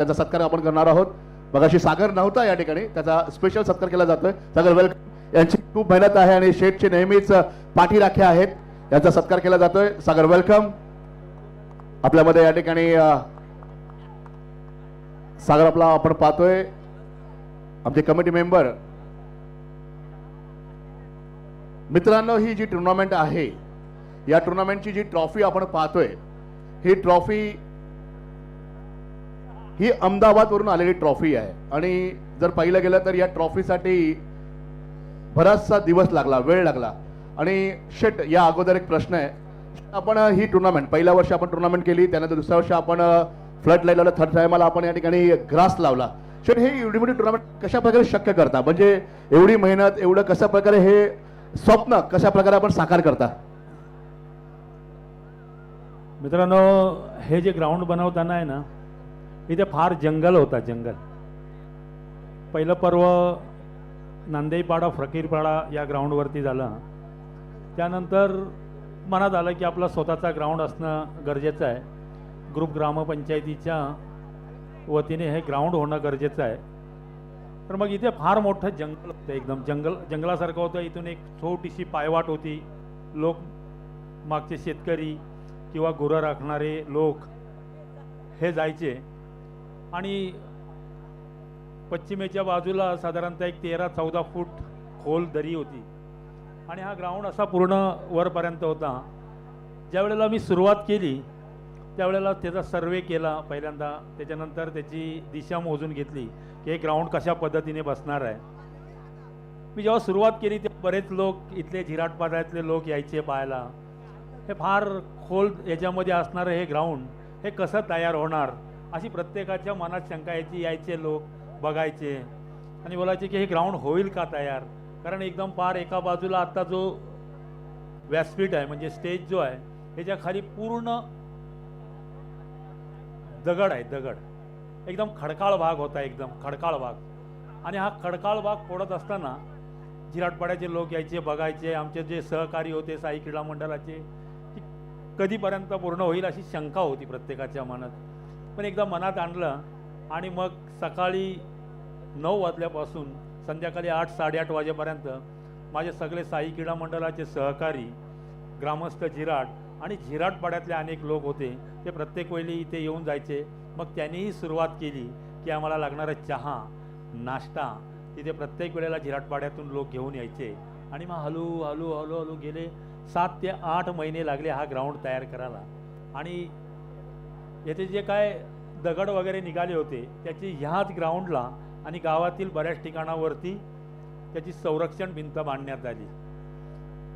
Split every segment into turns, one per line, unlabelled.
त्याचा सत्कार आपण करणार आहोत. मगाशी सागर नव्हता या ठिकाणी त्याचा स्पेशल सत्कार केला जातोय. सागर वेलकम यांची खूप मेहनत आहे आणि शेठचे नेहमीच पाठीराखे आहेत. यांचा सत्कार केला जातोय. सागर वेलकम आपल्यामध्ये या ठिकाणी सागर आपला आपण पाहतोय. आमचे कमिटी मेंबर मित्रांनो ही जी टुर्नामेंट आहे या टुर्नामेंटची जी ट्रॉफी आपण पाहतोय ही ट्रॉफी ही अहमदाबादवरून आलेली ट्रॉफी आहे. आणि जर पाहिलं गेलं तर या ट्रॉफीसाठी बराचसा दिवस लागला वेळ लागला. आणि शेट या अगोदर एक प्रश्न आहे. आपण ही टुर्नामेंट पहिल्या वर्षी आपण टुर्नामेंट केली त्यानंतर दुसऱ्या वर्षी आपण फ्लड लाइट लावलं थर्ड टायमाला आपण या ठिकाणी ग्रास लावला. शेट हे एवढी मोठी टुर्नामेंट कशा प्रकारे शक्य करता? म्हणजे एवढी मेहनत एवढं कशा प्रकारे हे स्वप्न कशा प्रकारे आपण साकार करता?
मित्रांनो हे जे ग्राउंड बनवताना आहे ना इथे फार जंगल होता जंगल. पहिलं पर्व नांदेईपाडा फकीरपाडा या ग्राउंडवरती झालं. त्यानंतर मनात आलं की आपला स्वतःचा ग्राउंड असणं गरजेचं आहे. ग्रुप ग्रामपंचायतीच्या वतीने हे ग्राउंड होणं गरजेचं आहे. तर मग इथे फार मोठं जंगल होतं एकदम. जंगल जंगलासारखं होतं. इथून एक छोटीशी पायवाट होती. लोक मागचे शेतकरी किंवा गुरं राखणारे लोक हे जायचे. आणि पश्चिमेच्या बाजूला साधारणतः एक तेरा चौदा फूट खोल दरी होती. आणि हा ग्राउंड असा पूर्ण वरपर्यंत होता. ज्यावेळेला मी सुरुवात केली त्यावेळेला त्याचा सर्वे केला पहिल्यांदा. त्याच्यानंतर त्याची दिशा मोजून घेतली की हे ग्राउंड कशा पद्धतीने बसणार आहे. मी जेव्हा सुरुवात केली तेव्हा बरेच लोक इथले झिराटपाड्यातले लोक यायचे पाहायला. हे फार खोल याच्यामध्ये असणारं हे ग्राउंड हे कसं तयार होणार? अशी प्रत्येकाच्या मनात शंका यायची यायचे लोक बघायचे. आणि बोलायचे की हे ग्राउंड होईल का तयार? कारण एकदम पार एका बाजूला आत्ता जो व्यासपीठ आहे म्हणजे स्टेज जो आहे त्याच्याखाली पूर्ण दगड आहे दगड. एकदम खडकाळ भाग होता एकदम खडकाळ भाग. आणि हा खडकाळ भाग फोडत असताना जिराटपाड्याचे लोक यायचे बघायचे आमचे जे सहकारी होते साई क्रीडा मंडळाचे की कधीपर्यंत पूर्ण होईल अशी शंका होती प्रत्येकाच्या मनात. पण एकदा मनात आणलं आणि मग सकाळी नऊ वाजल्यापासून संध्याकाळी आठ साडेआठ वाजेपर्यंत माझे सगळे साई क्रीडा मंडळाचे सहकारी ग्रामस्थ जिराट आणि झिराटपाड्यातले अनेक लोक होते. ते प्रत्येक वेळी इथे येऊन जायचे. मग त्यांनीही सुरुवात केली की आम्हाला लागणारा चहा नाश्ता तिथे प्रत्येक वेळेला झिराटपाड्यातून लोक घेऊन यायचे. आणि मग हळू हळू हळू हळू गेले. सात ते आठ महिने लागले हा ग्राउंड तयार करायला. आणि येथे जे काय दगड वगैरे निघाले होते त्याची ह्याच ग्राउंडला आणि गावातील बऱ्याच ठिकाणावरती त्याची संरक्षण भिंत बांधण्यात आली.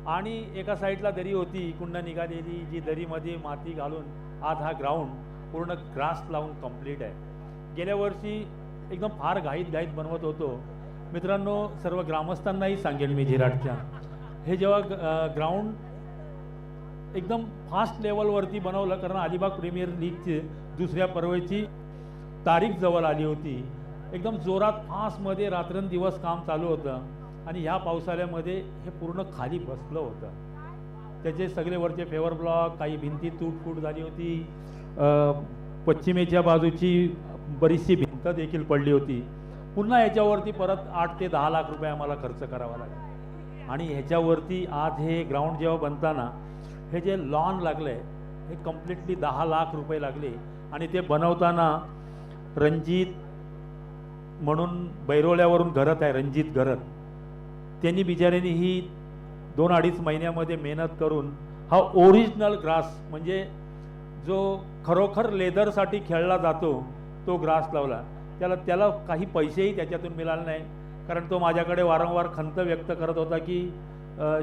आणि एका साईडला दरी होती कुंड निघालेली जी दरीमध्ये माती घालून आज हा ग्राउंड पूर्ण ग्रास लावून कंप्लीट आहे. गेल्या वर्षी एकदम फार घाईत घाईत बनवत होतो. मित्रांनो सर्व ग्रामस्थांनाही सांगेन मी झिराटच्या. हे जेव्हा ग्राउंड एकदम फास्ट लेवलवरती बनवलं कारण अलिबाग प्रीमियर लीगची दुसऱ्या पर्वेची तारीख जवळ आली होती. एकदम जोरात फास्टमध्ये रात्रंदिवस काम चालू होतं आणि ह्या पावसाळ्यामध्ये हे पूर्ण खाली बसलं होतं. त्याचे सगळे वरचे फेवर ब्लॉक काही भिंती तूटफूट झाली होती. पश्चिमेच्या बाजूची बरीचशी भिंत देखील पडली होती. पुन्हा याच्यावरती परत आठ ते दहा लाख रुपये आम्हाला खर्च करावा लागला. आणि ह्याच्यावरती आज हे ग्राउंड जेव्हा बनताना हे जे लॉन लागलं आहे हे कम्प्लिटली दहा लाख रुपये लागले. आणि ते बनवताना रणजित म्हणून बैरोल्यावरून घरत आहे रणजित घरत त्यांनी बिचाऱ्यांनी ही दोन अडीच महिन्यामध्ये मेहनत करून हा ओरिजिनल ग्रास म्हणजे जो खरोखर लेदरसाठी खेळला जातो तो ग्रास लावला. त्याला त्याला काही पैसेही त्याच्यातून मिळाले नाही. कारण तो माझ्याकडे वारंवार खंत व्यक्त करत होता की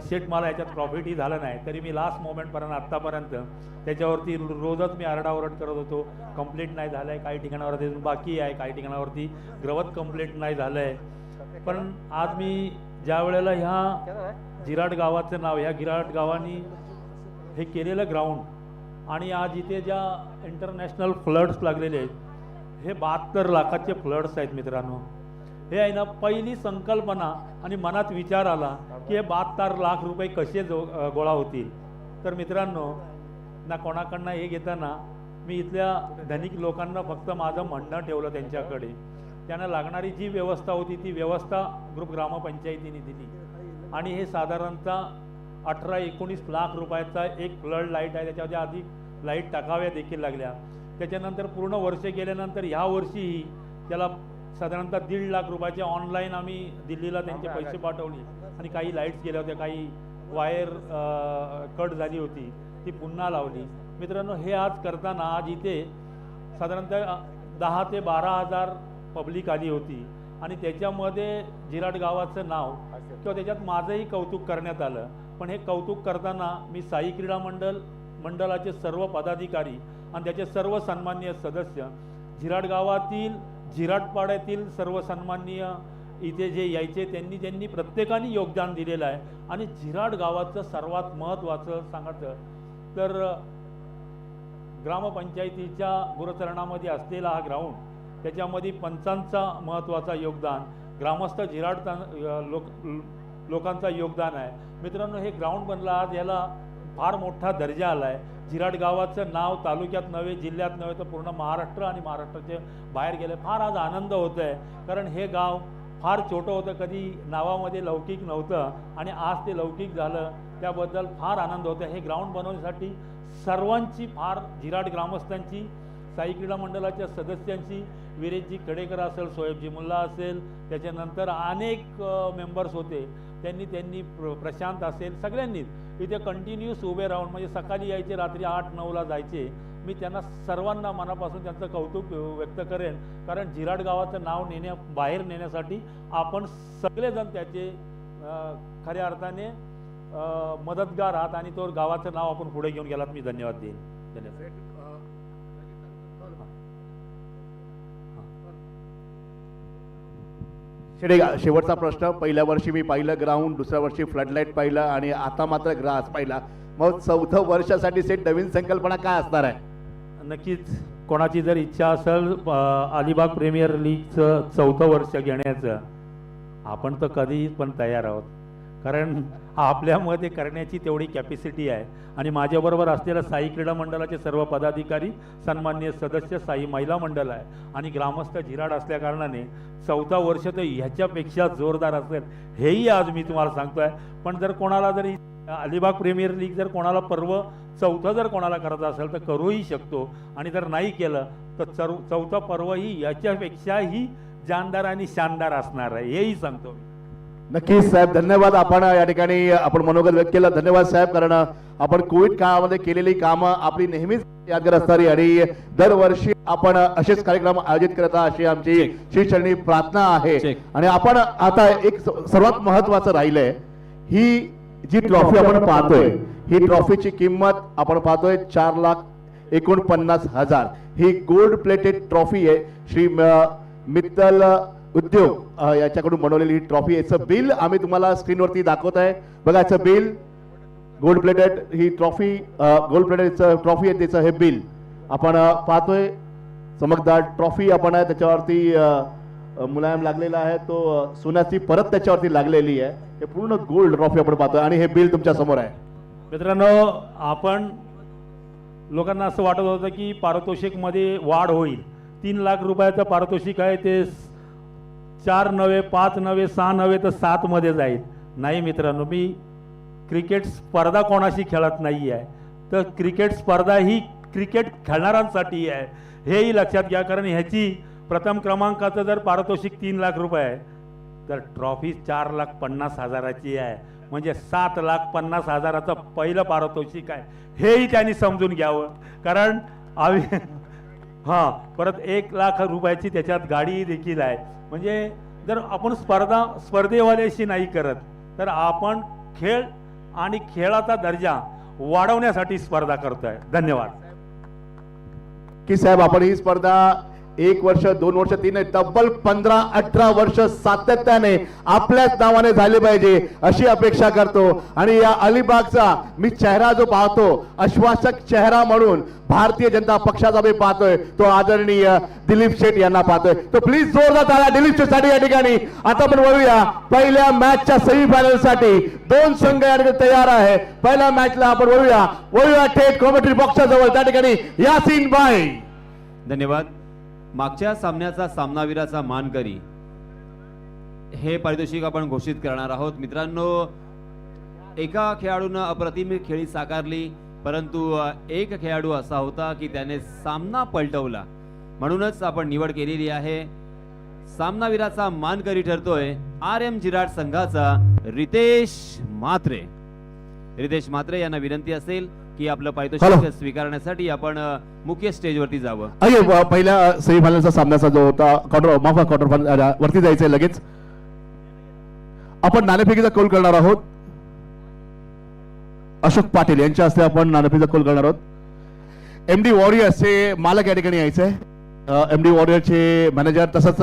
शेट मला याच्यात प्रॉफिटही झालं नाही. तरी मी लास्ट मोमेंटपर्यंत आत्तापर्यंत त्याच्यावरती रोजच मी आरडाओरड करत होतो. कंप्लीट नाही झालं आहे काही ठिकाणावरती अजून बाकी आहे काही ठिकाणावरती ग्रवत कंप्लेंट नाही झालं आहे पण आज मी ज्या वेळेला ह्या जिराट गावाचं नाव ह्या गिराट गावानी हे केलेलं ग्राउंड आणि आज इथे ज्या इंटरनॅशनल फ्लड्स लागलेले आहेत हे बहात्तर लाखाचे फ्लड्स आहेत मित्रांनो. हे आहे ना पहिली संकल्पना आणि मनात विचार आला की हे बहात्तर लाख रुपये कसे जो गोळा होतील. तर मित्रांनो ना कोणाकडनं हे घेताना मी इथल्या धनिक लोकांना फक्त माझं म्हणणं ठेवलं त्यांच्याकडे. त्यांना लागणारी जी व्यवस्था होती ती व्यवस्था ग्रुप ग्रामपंचायतीने दिली. आणि हे साधारणतः अठरा एकोणीस लाख रुपयाचा एक फ्लड लाइट आहे त्याच्यामध्ये आधी लाइट टाकाव्या देखील लागल्या. त्याच्यानंतर पूर्ण वर्ष गेल्यानंतर ह्या वर्षीही त्याला साधारणतः दीड लाख रुपयाचे ऑनलाईन आम्ही दिल्लीला त्यांचे पैसे पाठवले. आणि काही लाईट्स गेल्या होत्या काही वायर कट झाली होती ती पुन्हा लावली. मित्रांनो हे आज करताना आज इथे साधारणतः दहा ते बारा हजार पब्लिक आली होती. आणि त्याच्यामध्ये जिराट गावाचं नाव किंवा त्याच्यात माझंही कौतुक करण्यात आलं. पण हे कौतुक करताना मी साई क्रीडा मंडळ मंडळाचे सर्व पदाधिकारी आणि त्याचे सर्व सन्माननीय सदस्य झिराट गावातील जिराटपाड्यातील सर्व सन्माननीय इथे जे यायचे त्यांनी त्यांनी प्रत्येकाने योगदान दिलेलं आहे आणि जिराड गावाचं सर्वात महत्त्वाचं सांगायचं तर ग्रामपंचायतीच्या गुरुचरणामध्ये असलेला हा ग्राउंड त्याच्यामध्ये पंचांचा महत्त्वाचा योगदान ग्रामस्थ जिराड लोक लोकांचा योगदान आहे. मित्रांनो हे ग्राउंड बनलं आज याला फार मोठा दर्जा आला आहे झिराट गावाचं नाव तालुक्यात नव्हे जिल्ह्यात नव्हे तर पूर्ण महाराष्ट्र आणि महाराष्ट्राचे बाहेर गेले. फार आज आनंद होत आहे कारण हे गाव फार छोटं होतं कधी नावामध्ये लौकिक नव्हतं आणि आज ते लौकिक झालं त्याबद्दल फार आनंद होतो हे ग्राउंड बनवण्यासाठी सर्वांची फार झिराट ग्रामस्थांची साई क्रीडा मंडळाच्या सदस्यांशी विरेशजी कडेकर असेल सोहेबजी मुल्ला असेल त्याच्यानंतर अनेक मेंबर्स होते. त्यांनी त्यांनी प्र प्रशांत असेल सगळ्यांनीच. इथे कंटिन्यूस उभे राहून म्हणजे सकाळी यायचे रात्री आठ नऊला जायचे. मी त्यांना सर्वांना मनापासून त्यांचं कौतुक व्यक्त करेन. कारण झिराट गावाचं नाव नेण्या बाहेर नेण्यासाठी आपण सगळेजण त्याचे खऱ्या अर्थाने मदतगार आहात आणि तो गावाचं नाव आपण पुढे घेऊन गेलात. मी धन्यवाद देईन. धन्यवाद.
शेडे शेवटचा प्रश्न पहिल्या वर्षी मी पाहिलं ग्राउंड दुसऱ्या वर्षी फ्लडलाईट पाहिलं आणि आता मात्र ग्रास पाहिला. मग चौथं वर्षासाठी सेट नवीन संकल्पना काय असणार आहे?
नक्कीच कोणाची जर इच्छा असेल अलिबाग प्रीमियर लीगचं चौथं वर्ष घेण्याचं आपण तर कधीही पण तयार आहोत. कारण आपल्यामध्ये करण्याची तेवढी कॅपॅसिटी आहे. आणि माझ्याबरोबर असलेल्या साई क्रीडा मंडळाचे सर्व पदाधिकारी सन्मान्य सदस्य साई महिला मंडळ आहे. आणि ग्रामस्थ झिराड असल्याकारणाने चौथा वर्ष तर ह्याच्यापेक्षा जोरदार असेल हेही आज मी तुम्हाला सांगतोय. पण जर कोणाला जरी अलिबाग प्रीमियर लीग जर कोणाला पर्व चौथं जर कोणाला करायचं असेल तर करूही शकतो. आणि जर नाही केलं तर चौ चौथं पर्वही याच्यापेक्षाही जानदार आणि शानदार असणार आहे हेही सांगतो मी.
नक्कीच साहेब धन्यवाद. आपण या ठिकाणी आपण मनोगत व्यक्त केलं. धन्यवाद साहेब कारण आपण कोविड काळामध्ये केलेली कामं आपली नेहमीच यादगार असणारी आणि दरवर्षी आपण असेच कार्यक्रम आयोजित करत आहात अशी आमची श्रीचरणी प्रार्थना आहे. आणि आपण आता एक सर्वात महत्वाचं राहिलंय ही जी ट्रॉफी आपण पाहतोय ही ट्रॉफीची किंमत आपण पाहतोय चार लाख एकोणपन्नास हजार. ही गोल्ड प्लेटेड ट्रॉफी आहे. श्री मित्तल उद्योग याच्याकडून बनवलेली ही ट्रॉफी याचं बिल आम्ही तुम्हाला स्क्रीनवरती दाखवत आहे. बघा याचं बिल गोल्ड प्लेटेड ही ट्रॉफी गोल्ड प्लेटेडचं ट्रॉफी आहे त्याचं हे बिल आपण पाहतोय चमकदार ट्रॉफी आपण आहे त्याच्यावरती मुलायम लागलेला आहे तो सोन्याची परत त्याच्यावरती लागलेली आहे. हे पूर्ण गोल्ड ट्रॉफी आपण पाहतोय आणि हे बिल तुमच्यासमोर आहे.
मित्रांनो आपण लोकांना असं वाटत होतं की पारितोषिकमध्ये वाढ होईल. तीन लाख रुपयाचं पारितोषिक आहे ते चार नव्हे पाच नव्हे सहा नव्हे तर सातमध्ये जाईल. नाही मित्रांनो मी क्रिकेट स्पर्धा कोणाशी खेळत नाही आहे. तर क्रिकेट स्पर्धा ही क्रिकेट खेळणाऱ्यांसाठी आहे. हेही लक्षात घ्या कारण ह्याची प्रथम क्रमांकाचं जर पारितोषिक तीन लाख रुपये आहे तर ट्रॉफी चार लाख पन्नास हजाराची आहे. म्हणजे सात लाख पन्नास हजाराचं पहिलं पारितोषिक आहे. हेही त्यांनी समजून घ्यावं. कारण आम्ही हां परत एक लाख रुपयाची त्याच्यात गाडी देखील आहे. म्हणजे जर आपण स्पर्धा स्पर्धेवाल्याशी नाही करत तर आपण खेळ आणि खेळाचा दर्जा वाढवण्यासाठी स्पर्धा करतोय. धन्यवाद.
की साहेब आपण ही स्पर्धा एक वर्ष दोन वर्ष तीन तब्बल पंधरा अठरा वर्ष सातत्याने आपल्याच नावाने झाले पाहिजे अशी अपेक्षा करतो. आणि या अलिबागचा मी चेहरा जो पाहतो आश्वासक चेहरा म्हणून भारतीय जनता पक्षाचा मी पाहतोय तो आदरणीय दिलीप शेठ यांना पाहतोय. तो प्लीज जोरदार आला दिलीप शेठसाठी या ठिकाणी. आता आपण वळूया पहिल्या मॅचच्या सेमीफायनलसाठी दोन संघ या ठिकाणी तयार आहे. पहिल्या मॅचला आपण वळूया. वळूया थेट कॉमेंट्री बॉक्सजवळ त्या ठिकाणी यासीन बाई.
धन्यवाद. मागच्या सामन्याचा सामनावीराचा मानकरी हे पारितोषिक आपण घोषित करणार आहोत. मित्रांनो एका खेळाडूनं अप्रतिम खेळी साकारली परंतु एक खेळाडू असा होता की त्याने सामना पलटवला. म्हणूनच आपण निवड केलेली आहे. सामनावीराचा मानकरी ठरतोय आर एम जिराट संघाचा रितेश म्हात्रे. रितेश म्हात्रे यांना विनंती असेल की आपलं पारितोषिक. स्वीकारण्यासाठी आपण मुख्य स्टेजवरती जावं.
अये व- पहिल्या सेमीफायनलचा सामन्याचा जो होता क्वार्टर माफ क्वार्टर फायनल वरती जायचंय लगेच. आपण नाणेफेकीचा कौल करणार आहोत. अशोक पाटील यांच्या हस्ते आपण नाणेफेकीचा कौल करणार आहोत. एम डी वॉरियर्स हे मालक या ठिकाणी यायचंय. एम डी वॉरियरचे मॅनेजर तसंच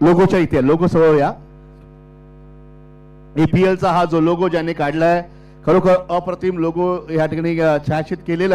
लोगोच्या इथे लोगो समोर या. APL चा हा जो लोगो ज्यांनी काढलाय खरोखर अप्रतिम लोगो या ठिकाणी छायाचित केलेला आहे.